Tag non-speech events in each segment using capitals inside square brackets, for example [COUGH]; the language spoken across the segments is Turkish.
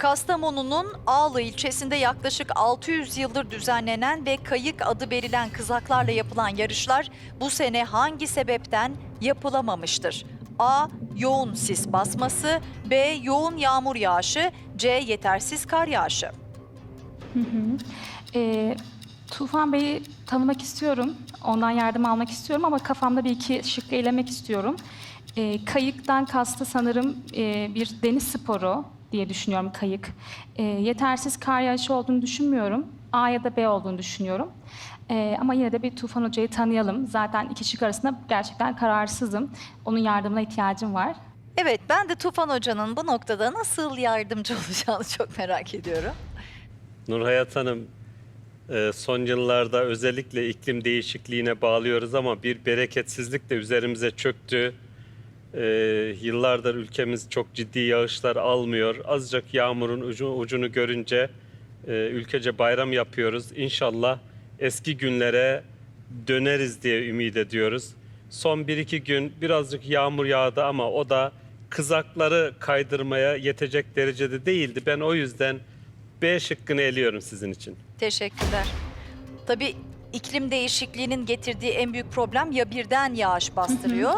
Kastamonu'nun Ağlı ilçesinde yaklaşık 600 yıldır düzenlenen ve kayık adı verilen kızaklarla yapılan yarışlar bu sene hangi sebepten yapılamamıştır? A. Yoğun sis basması B. Yoğun yağmur yağışı C. Yetersiz kar yağışı Hı hı. Ee, Tufan Bey'i tanımak istiyorum. Ondan yardım almak istiyorum ama kafamda bir iki şıkkı elemek istiyorum. Ee, kayıktan kastı sanırım e, bir deniz sporu diye düşünüyorum kayık. Ee, yetersiz kar yağışı olduğunu düşünmüyorum. A ya da B olduğunu düşünüyorum. Ee, ama yine de bir Tufan Hoca'yı tanıyalım. Zaten iki şık arasında gerçekten kararsızım. Onun yardımına ihtiyacım var. Evet ben de Tufan Hoca'nın bu noktada nasıl yardımcı [LAUGHS] olacağını çok merak ediyorum. Nurhayat Hanım, e, son yıllarda özellikle iklim değişikliğine bağlıyoruz ama bir bereketsizlik de üzerimize çöktü. E, Yıllardır ülkemiz çok ciddi yağışlar almıyor. Azıcık yağmurun ucu, ucunu görünce e, ülkece bayram yapıyoruz. İnşallah eski günlere döneriz diye ümit ediyoruz. Son bir iki gün birazcık yağmur yağdı ama o da kızakları kaydırmaya yetecek derecede değildi. Ben o yüzden B şıkkını eliyorum sizin için. Teşekkürler. Tabii iklim değişikliğinin getirdiği en büyük problem ya birden yağış bastırıyor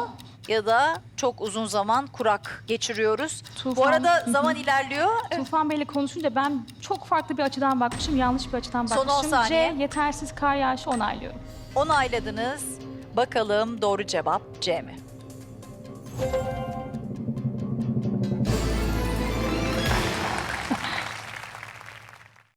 ya da çok uzun zaman kurak geçiriyoruz. Bu Tufan- arada Hı hı. zaman ilerliyor. Tufan Bey'le konuşunca ben çok farklı bir açıdan bakmışım, yanlış bir açıdan Son on bakmışım. saniye. C, yetersiz kar yağışı onaylıyorum. Onayladınız. Bakalım doğru cevap C mi?